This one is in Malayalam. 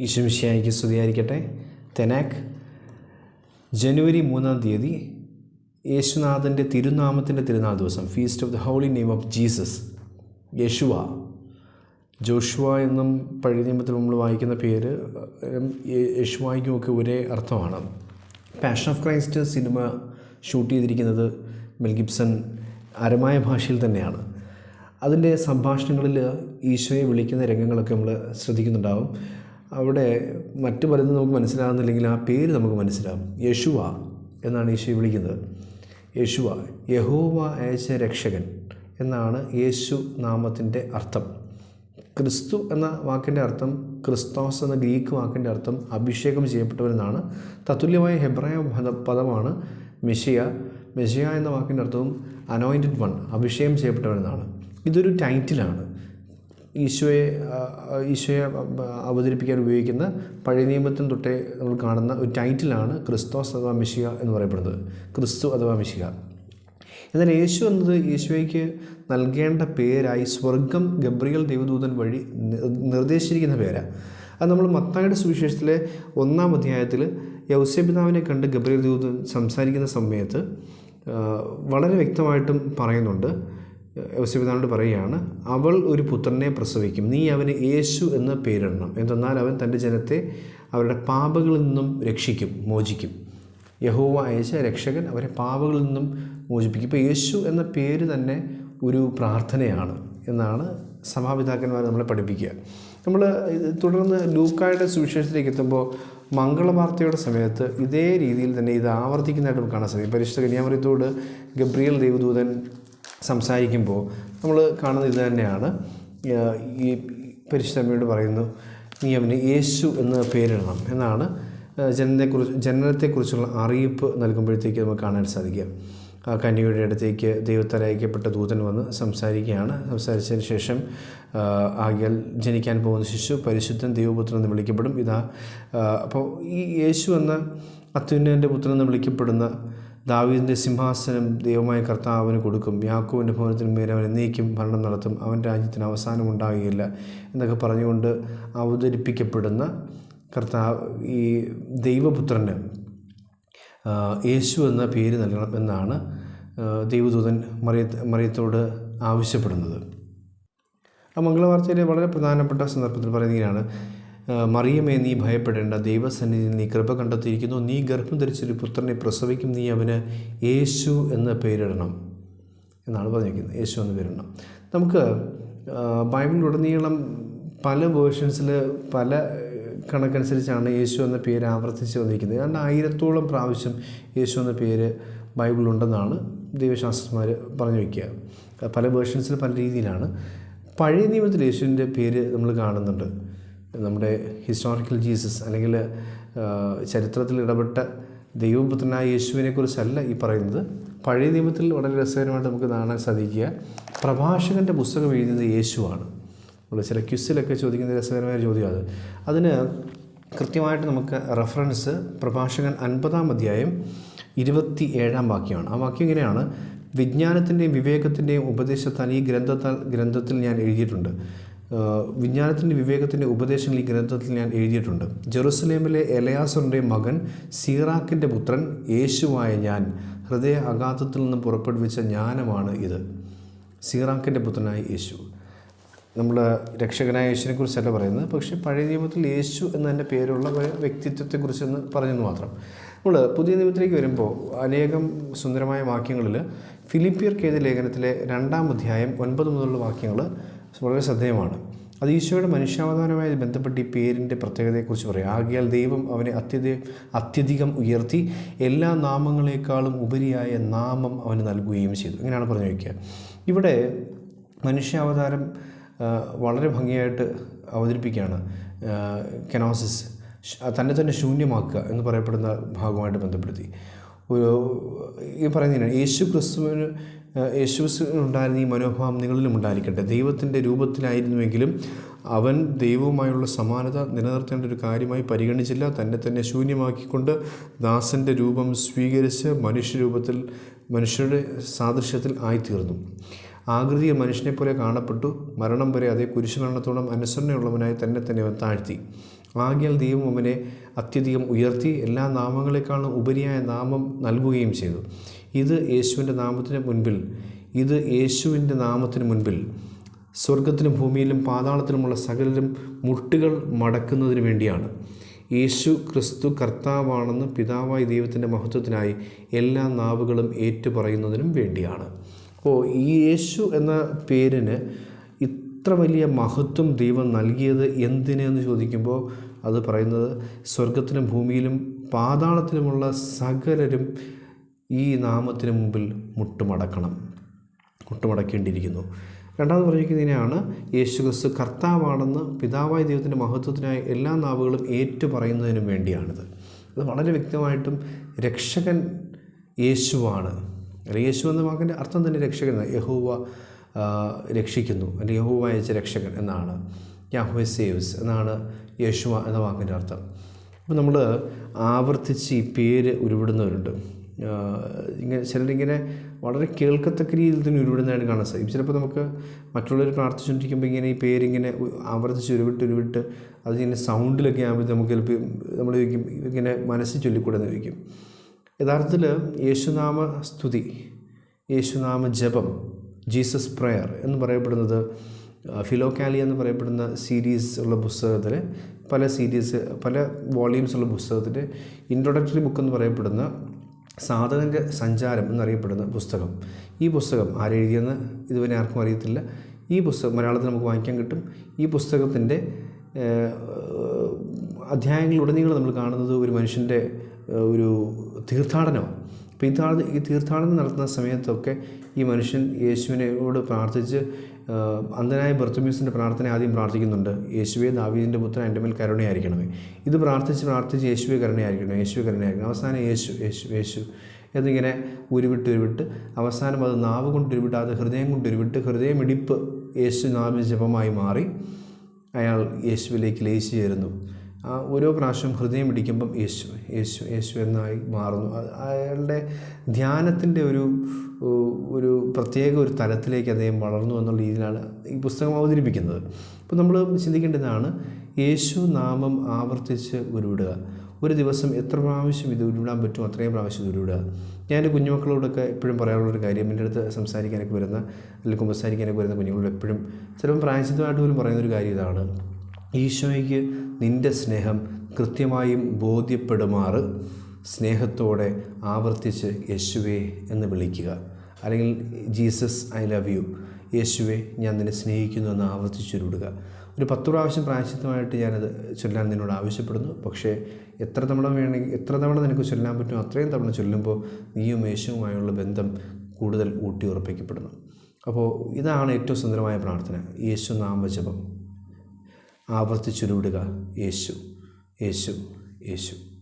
ഈശ്വമിഷ്യായിക്ക് സ്തുതിയായിരിക്കട്ടെ. തെനാക്ക് ജനുവരി മൂന്നാം തീയതി യേശുനാഥന്റെ തിരുനാമത്തിന്റെ തിരുനാൾ ദിവസം feast of the holy name of Jesus Yeshua. Joshua എന്നും പഴയ നിയമത്തിൽ നമ്മൾ വായിക്കുന്ന പേര് യേശുവായിക്കുമൊക്കെ ഒരേ അർത്ഥമാണ്. Passion of Christ cinema shoot ചെയ്തിരിക്കുന്നത് മെൽ ഗിബ്സൺ അരമായ ഭാഷയിൽ തന്നെയാണ്. അതിന്റെ സംഭാഷണങ്ങളിൽ ഈശോയെ വിളിക്കുന്ന രംഗങ്ങളൊക്കെ നമ്മൾ ശ്രദ്ധിക്കുന്നുണ്ടാവും. അവിടെ മറ്റു പലതും നമുക്ക് മനസ്സിലാകുന്നില്ലെങ്കിൽ ആ പേര് നമുക്ക് മനസ്സിലാകും യശുവ എന്നാണ് യേശു വിളിക്കുന്നത്. യേശുവ യഹോവ അയച്ച രക്ഷകൻ എന്നാണ് യേശു നാമത്തിന്റെ അർത്ഥം. ക്രിസ്തു എന്ന വാക്കിന്റെ അർത്ഥം ക്രിസ്തോസ് എന്ന ഗ്രീക്ക് വാക്കിന്റെ അർത്ഥം അഭിഷേകം ചെയ്യപ്പെട്ടവരെന്നാണ് തത്തുല്യമായ ഹെബ്രായ പദ പദമാണ് മെഷിയ മെഷിയ എന്ന വാക്കിന്റെ അർത്ഥവും അനോയിന്റഡ് വൺ അഭിഷേകം ചെയ്യപ്പെട്ടവരെന്നാണ് ഇതൊരു ടൈറ്റിലാണ് ഈശോയെ ഈശോയെ അവതരിപ്പിക്കാൻ ഉപയോഗിക്കുന്ന പഴയ നിയമത്തിൽ തൊട്ടേ നമ്മൾ കാണുന്ന ഒരു ടൈറ്റിലാണ് ക്രിസ്തോസ് അഥവാ മിശിക എന്ന് പറയപ്പെടുന്നത്. ക്രിസ്തു അഥവാ മിശിക എന്നാൽ യേശു എന്നത് യേശുവയ്ക്ക് നൽകേണ്ട പേരായി സ്വർഗം ഗബ്രിയൽ ദൈവദൂതൻ വഴി നിർദ്ദേശിച്ചിരിക്കുന്ന പേരാണ് അത് നമ്മൾ മത്തായുടെ സുവിശേഷത്തിലെ ഒന്നാം അധ്യായത്തിൽ യൗസ്യപിതാവിനെ കണ്ട് ഗബ്രിയൽ ദൂതൻ സംസാരിക്കുന്ന സമയത്ത് വളരെ വ്യക്തമായിട്ടും പറയുന്നുണ്ട്. യൗസ്യപിതാവിനോട് പറയുകയാണ് അവൾ ഒരു പുത്രനെ പ്രസവിക്കും. നീ അവന് യേശു എന്ന് പേരിടണം. എന്തെന്നാൽ അവൻ തന്റെ ജനത്തെ അവരുടെ പാപകളിൽ നിന്നും രക്ഷിക്കും മോചിക്കും. യഹോവ അയച്ച രക്ഷകൻ അവരെ പാപകളിൽ നിന്നും മോചിപ്പിക്കും. ഇപ്പോൾ യേശു എന്ന പേര് തന്നെ ഒരു പ്രാർത്ഥനയാണ് എന്നാണ് സഭാപിതാക്കന്മാർ നമ്മളെ പഠിപ്പിക്കുക. നമ്മൾ തുടർന്ന് ലൂക്കായുടെ സുവിശേഷത്തിലേക്ക് എത്തുമ്പോൾ മംഗളവാർത്തയുടെ സമയത്ത് ഇതേ രീതിയിൽ തന്നെ ഇത് ആവർത്തിക്കുന്നതായിട്ട് നമുക്ക് കാണാൻ സാധിക്കും. പരിശുദ്ധ കന്യാമറിയത്തോട് ഗബ്രിയൽ ദേവദൂതൻ സംസാരിക്കുമ്പോൾ നമ്മൾ കാണുന്നത് ഇത് തന്നെയാണ്. ഈ പരിശുദ്ധമ്മയോട് പറയുന്നു നീ അവന് യേശു എന്ന് പേരിടണം എന്നാണ് ജനനത്തെക്കുറിച്ച് ജനനത്തെക്കുറിച്ചുള്ള അറിയിപ്പ് നൽകുമ്പോഴത്തേക്ക് നമുക്ക് കാണാൻ സാധിക്കുക. ആ കന്യകയുടെ അടുത്തേക്ക് ദൈവത്താൽ അയക്കപ്പെട്ട ദൂതൻ വന്ന് സംസാരിക്കുകയാണ്. സംസാരിച്ചതിന് ശേഷം ആകിയാൽ ജനിക്കാൻ പോകുന്ന ശിശു പരിശുദ്ധൻ ദൈവപുത്രൻ എന്ന് വിളിക്കപ്പെടും. ഇതാ അപ്പോൾ ഈ യേശു എന്ന അത്യുന്നതന്റെ പുത്രൻ എന്ന് വിളിക്കപ്പെടുന്ന ദാവീദിന്റെ സിംഹാസനം ദൈവമായ കർത്താവിന് കൊടുക്കും. യാക്കോവിന്റെ ഭവനത്തിന് മേൽ അവൻ എന്നേക്കും ഭരണം നടത്തും. അവൻ രാജ്യത്തിന് അവസാനം ഉണ്ടാകുകയില്ല എന്നൊക്കെ പറഞ്ഞുകൊണ്ട് അവതരിപ്പിക്കപ്പെടുന്ന കർത്താവ് ഈ ദൈവപുത്രന് യേശു എന്ന പേര് നൽകണം എന്നാണ് ദൈവദൂതൻ മറിയ മറിയത്തോട് ആവശ്യപ്പെടുന്നത്. ആ മംഗളവാർത്തയിലെ വളരെ പ്രധാനപ്പെട്ട സന്ദർഭത്തിൽ പറയുന്നതിനാണ് മറിയമേ നീ ഭയപ്പെടേണ്ട. ദൈവസന്നിധി നീ കൃപ കണ്ടെത്തിയിരിക്കുന്നു. നീ ഗർഭം ധരിച്ചൊരു പുത്രനെ പ്രസവിക്കും. നീ അവന് യേശു എന്ന് പേരിടണം എന്നാണ് പറഞ്ഞിരിക്കുന്നത്. യേശു എന്ന് പേരിടണം. നമുക്ക് ബൈബിളിലുടനീളം പല വേർഷൻസിൽ പല കണക്കനുസരിച്ചാണ് യേശു എന്ന പേര് ആവർത്തിച്ച് വന്നിരിക്കുന്നത്. കാരണം ആയിരത്തോളം പ്രാവശ്യം യേശു എന്ന പേര് ബൈബിളുണ്ടെന്നാണ് ദൈവശാസ്ത്രന്മാർ പറഞ്ഞു വയ്ക്കുക. പല വേർഷൻസിൽ പല രീതിയിലാണ്. പഴയ നിയമത്തിൽ യേശുവിന്റെ പേര് നമ്മൾ കാണുന്നുണ്ട്. നമ്മുടെ ഹിസ്റ്റോറിക്കൽ ജീസസ് അല്ലെങ്കിൽ ചരിത്രത്തിൽ ഇടപെട്ട ദൈവപുത്രനായ യേശുവിനെക്കുറിച്ചല്ല ഈ പറയുന്നത്. പഴയ നിയമത്തിൽ വളരെ രസകരമായിട്ട് നമുക്ക് കാണാൻ സാധിക്കുക. പ്രഭാഷകന്റെ പുസ്തകം എഴുതുന്നത് യേശുവാണ്. നമ്മൾ ചില ക്യുസിലൊക്കെ ചോദിക്കുന്ന രസകരമായ ചോദ്യമാണ് ചോദ്യം അത്. അതിന് കൃത്യമായിട്ട് നമുക്ക് റെഫറൻസ് പ്രഭാഷകൻ അൻപതാം അധ്യായം ഇരുപത്തി ഏഴാം വാക്യമാണ്. ആ വാക്യം ഇങ്ങനെയാണ്. വിജ്ഞാനത്തിന്റെയും വിവേകത്തിന്റെയും ഉപദേശത്താൽ ഈ ഗ്രന്ഥത്താൽ ഗ്രന്ഥത്തിൽ ഞാൻ എഴുതിയിട്ടുണ്ട്. വിജ്ഞാനത്തിന്റെ വിവേകത്തിന്റെ ഉപദേശങ്ങൾ ഈ ഗ്രന്ഥത്തിൽ ഞാൻ എഴുതിയിട്ടുണ്ട്. ജെറുസലേമിലെ എലയാസറിന്റെ മകൻ സീറാക്കിന്റെ പുത്രൻ യേശുവായ ഞാൻ ഹൃദയ അഗാധത്തിൽ നിന്ന് പുറപ്പെടുവിച്ച ജ്ഞാനമാണ് ഇത്. സീറാക്കിന്റെ പുത്രനായ യേശു. നമ്മൾ രക്ഷകനായ യേശുവിനെ കുറിച്ചല്ല പറയുന്നത്. പക്ഷേ പഴയ നിയമത്തിൽ യേശു എന്നതിന്റെ പേരുള്ള വ്യക്തിത്വത്തെക്കുറിച്ചെന്ന് പറഞ്ഞെന്ന് മാത്രം. നമ്മൾ പുതിയ നിയമത്തിലേക്ക് വരുമ്പോൾ അനേകം സുന്ദരമായ വാക്യങ്ങളിൽ ഫിലിപ്പിയർ ലേഖനത്തിലെ രണ്ടാം അധ്യായം ഒൻപത് മുതലുള്ള വാക്യങ്ങൾ വളരെ ശ്രദ്ധേയമാണ്. അത് ഈശോയുടെ മനുഷ്യാവതാരവുമായി ബന്ധപ്പെട്ട് ഈ പേരിന്റെ പ്രത്യേകതയെക്കുറിച്ച് പറയാം. ആകിയാൽ ദൈവം അവനെ അത്യധി അത്യധികം ഉയർത്തി എല്ലാ നാമങ്ങളെക്കാളും ഉപരിയായ നാമം അവന് നൽകുകയും ചെയ്തു. ഇങ്ങനെയാണ് പറഞ്ഞു വയ്ക്കുക. ഇവിടെ മനുഷ്യാവതാരം വളരെ ഭംഗിയായിട്ട് അവതരിപ്പിക്കുകയാണ്. കെനോസിസ്. തന്നെ തന്നെ ശൂന്യമാക്കുക എന്ന് പറയപ്പെടുന്ന ഭാഗമായിട്ട് ബന്ധപ്പെടുത്തി. ഒരു ഈ പറയുന്നതിനാണ് യേശു ക്രിസ്തുവിന് യേശുവിനുണ്ടായിരുന്ന ഈ മനോഭാവം നിങ്ങളിലും ഉണ്ടായിരിക്കട്ടെ. ദൈവത്തിന്റെ രൂപത്തിലായിരുന്നുവെങ്കിലും അവൻ ദൈവവുമായുള്ള സമാനത നിലനിർത്തേണ്ട ഒരു കാര്യമായി പരിഗണിച്ചില്ല. തന്നെ തന്നെ ശൂന്യമാക്കിക്കൊണ്ട് ദാസന്റെ രൂപം സ്വീകരിച്ച് മനുഷ്യരൂപത്തിൽ മനുഷ്യരുടെ സാദൃശ്യത്തിൽ ആയിത്തീർന്നു. ആകൃതിയിൽ മനുഷ്യനെ പോലെ കാണപ്പെട്ടു. മരണം വരെ അതേ കുരിശുമരണത്തോളം അനുസരണയുള്ളവനായി തന്നെ തന്നെ താഴ്ത്തി. ആകിയാൽ ദൈവം അവനെ അത്യധികം ഉയർത്തി എല്ലാ നാമങ്ങളെക്കാളും ഉപരിയായ നാമം നൽകുകയും ചെയ്തു. ഇത് യേശുവിന്റെ നാമത്തിന് മുൻപിൽ ഇത് യേശുവിന്റെ നാമത്തിന് മുൻപിൽ സ്വർഗത്തിലും ഭൂമിയിലും പാതാളത്തിലുമുള്ള സകലരും മുട്ടുകൾ മടക്കുന്നതിന് വേണ്ടിയാണ്. യേശു ക്രിസ്തു കർത്താവാണെന്ന് പിതാവായ ദൈവത്തിന്റെ മഹത്വത്തിനായി എല്ലാ നാവുകളും ഏറ്റുപറയുന്നതിനും വേണ്ടിയാണ്. അപ്പോൾ ഈ യേശു എന്ന പേരിന് ഇത്ര വലിയ മഹത്വം ദൈവം നൽകിയത് എന്തിനെന്ന് ചോദിക്കുമ്പോൾ അത് പറയുന്നത് സ്വർഗത്തിലും ഭൂമിയിലും പാതാളത്തിലുമുള്ള സകലരും ഈ നാമത്തിന് മുമ്പിൽ മുട്ടുമടക്കണം മുട്ടുമടക്കേണ്ടിയിരിക്കുന്നു. രണ്ടാമത് പറഞ്ഞിരിക്കുന്നതിനെയാണ് യേശു ക്രിസ്തു കർത്താവാണെന്ന് പിതാവായ ദൈവത്തിന്റെ മഹത്വത്തിനായി എല്ലാ നാവുകളും ഏറ്റു പറയുന്നതിനും വേണ്ടിയാണിത്. അത് വളരെ വ്യക്തമായിട്ടും രക്ഷകൻ യേശുവാണ്. അല്ലെങ്കിൽ യേശു എന്ന വാക്കിന്റെ അർത്ഥം തന്നെ രക്ഷകൻ. യഹോവ രക്ഷിക്കുന്നു. അല്ലെങ്കിൽ യഹോവ അയച്ച രക്ഷകൻ എന്നാണ്. യാഹു സേവ്സ് എന്നാണ് യേശുവ എന്ന വാക്കിന്റെ അർത്ഥം. അപ്പോൾ നമ്മൾ ആവർത്തിച്ച് ഈ പേര് ഉരുവിടുന്നവരുണ്ട്. ഇങ്ങനെ ചിലരിങ്ങനെ വളരെ കേൾക്കത്തക്ക രീതിയിൽ തന്നെ ഉരുവിടുന്നതായിട്ട് കാണാൻ സാധിക്കും. ചിലപ്പോൾ നമുക്ക് മറ്റുള്ളവർ പ്രാർത്ഥിച്ചുകൊണ്ടിരിക്കുമ്പോൾ ഇങ്ങനെ ഈ പേരിങ്ങനെ ആവർത്തിച്ച് ഉരുവിട്ട് ഉരുവിട്ട് അത് അതിങ്ങനെ സൗണ്ടിലൊക്കെ ആകുമ്പോൾ നമുക്ക് ചിലപ്പോൾ നമ്മൾ ചോദിക്കും ഇങ്ങനെ മനസ്സിൽ ചൊല്ലിക്കൂടെ എന്ന് ചോദിക്കും. യഥാർത്ഥത്തിൽ യേശുനാമ സ്തുതി യേശുനാമ ജപം ജീസസ് പ്രയർ എന്ന് പറയപ്പെടുന്നത് ഫിലോക്കാലി എന്ന് പറയപ്പെടുന്ന സീരീസ് ഉള്ള പുസ്തകത്തിലെ പല സീരീസ് പല വോളിയൂംസ് ഉള്ള പുസ്തകത്തിന്റെ ഇൻട്രൊഡക്ടറി ബുക്ക് എന്ന് പറയപ്പെടുന്ന സാധകന്റെ സഞ്ചാരം എന്നറിയപ്പെടുന്ന പുസ്തകം. ഈ പുസ്തകം ആരെഴുതിയെന്ന് ഇതുവരെ ആർക്കും അറിയത്തില്ല. ഈ പുസ്തകം മലയാളത്തിൽ നമുക്ക് വാങ്ങിക്കാൻ കിട്ടും. ഈ പുസ്തകത്തിന്റെ അധ്യായങ്ങളിലുടനീളം നമ്മൾ കാണുന്നത് ഒരു മനുഷ്യന്റെ ഒരു തീർത്ഥാടനമാണ്. അപ്പോൾ ഈ തീർത്ഥാടനം നടത്തുന്ന സമയത്തൊക്കെ ഈ മനുഷ്യൻ യേശുവിനോട് പ്രാർത്ഥിച്ച് അന്ധനായ ബർത്തമ്യൂസിന്റെ പ്രാർത്ഥന ആദ്യം പ്രാർത്ഥിക്കുന്നുണ്ട്. യേശുവെ ദാവീദിന്റെ പുത്രൻ എന്റെ മേൽ കരുണയായിരിക്കണമേ. ഇത് പ്രാർത്ഥിച്ച് പ്രാർത്ഥിച്ച് യേശുവെ കരുണയായിരിക്കണം യേശുവെ കരുണയായിരിക്കണം അവസാനം യേശു യേശു യേശു എന്നിങ്ങനെ ഉരുവിട്ട് ഉരുവിട്ട് അവസാനം അത് നാവ് കൊണ്ട് ഉരുവിട്ട് അത് ഹൃദയം കൊണ്ട് ഉരുവിട്ട് ഹൃദയമിടിപ്പ് യേശു നാമ ജപമായി മാറി അയാൾ യേശുവിലേക്ക് ലയിച്ചു ചേരുന്നു. ഓരോ പ്രാവശ്യം ഹൃദയം ഇടിക്കുമ്പം യേശു യേശു യേശു എന്നായി മാറുന്നു. അയാളുടെ ധ്യാനത്തിന്റെ ഒരു ഒരു പ്രത്യേക ഒരു തലത്തിലേക്ക് അദ്ദേഹം വളർന്നു എന്നുള്ള രീതിയിലാണ് ഈ പുസ്തകം അവതരിപ്പിക്കുന്നത്. അപ്പോൾ നമ്മൾ ചിന്തിക്കേണ്ടതാണ് യേശു നാമം ആവർത്തിച്ച് ഉരുവിടുക. ഒരു ദിവസം എത്ര പ്രാവശ്യം ഇത് ഉരുവിടാൻ പറ്റുമോ അത്രയും പ്രാവശ്യം ഉരുവിടുക. ഞാൻ കുഞ്ഞുമക്കളോടൊക്കെ എപ്പോഴും പറയാനുള്ളൊരു കാര്യം എന്റെ അടുത്ത് സംസാരിക്കാനൊക്കെ വരുന്ന അല്ലെങ്കിൽ കുമ്പസാരിക്കാനൊക്കെ വരുന്ന കുഞ്ഞുങ്ങളോട് എപ്പോഴും ചിലപ്പോൾ പ്രായശിതമായിട്ട് പോലും പറയുന്നൊരു കാര്യം ഇതാണ്. ഈശോയ്ക്ക് നിന്റെ സ്നേഹം കൃത്യമായും ബോധ്യപ്പെടുമാറ്. സ്നേഹത്തോടെ ആവർത്തിച്ച് യേശുവേ എന്ന് വിളിക്കുക. അല്ലെങ്കിൽ ജീസസ് ഐ ലവ് യു. യേശുവെ ഞാൻ നിന്നെ സ്നേഹിക്കുന്നു എന്ന് ആവർത്തിച്ചുരുടുക ഒരു പത്ത് പ്രാവശ്യം പ്രായശിത്തമായിട്ട് ഞാനത് ചൊല്ലാൻ നിന്നോട് ആവശ്യപ്പെടുന്നു. പക്ഷേ എത്ര തവണ വേണമെങ്കിൽ എത്ര തവണ നിനക്ക് ചൊല്ലാൻ പറ്റും അത്രയും തവണ ചൊല്ലുമ്പോൾ നീയും യേശുവുമായുള്ള ബന്ധം കൂടുതൽ ഊട്ടി ഉറപ്പിക്കപ്പെടുന്നു അപ്പോൾ ഇതാണ് ഏറ്റവും സുന്ദരമായ പ്രാർത്ഥന. യേശു നാമജപം. ആവർത്തിച്ചുരുവിടുക. യേശു യേശു യേശു.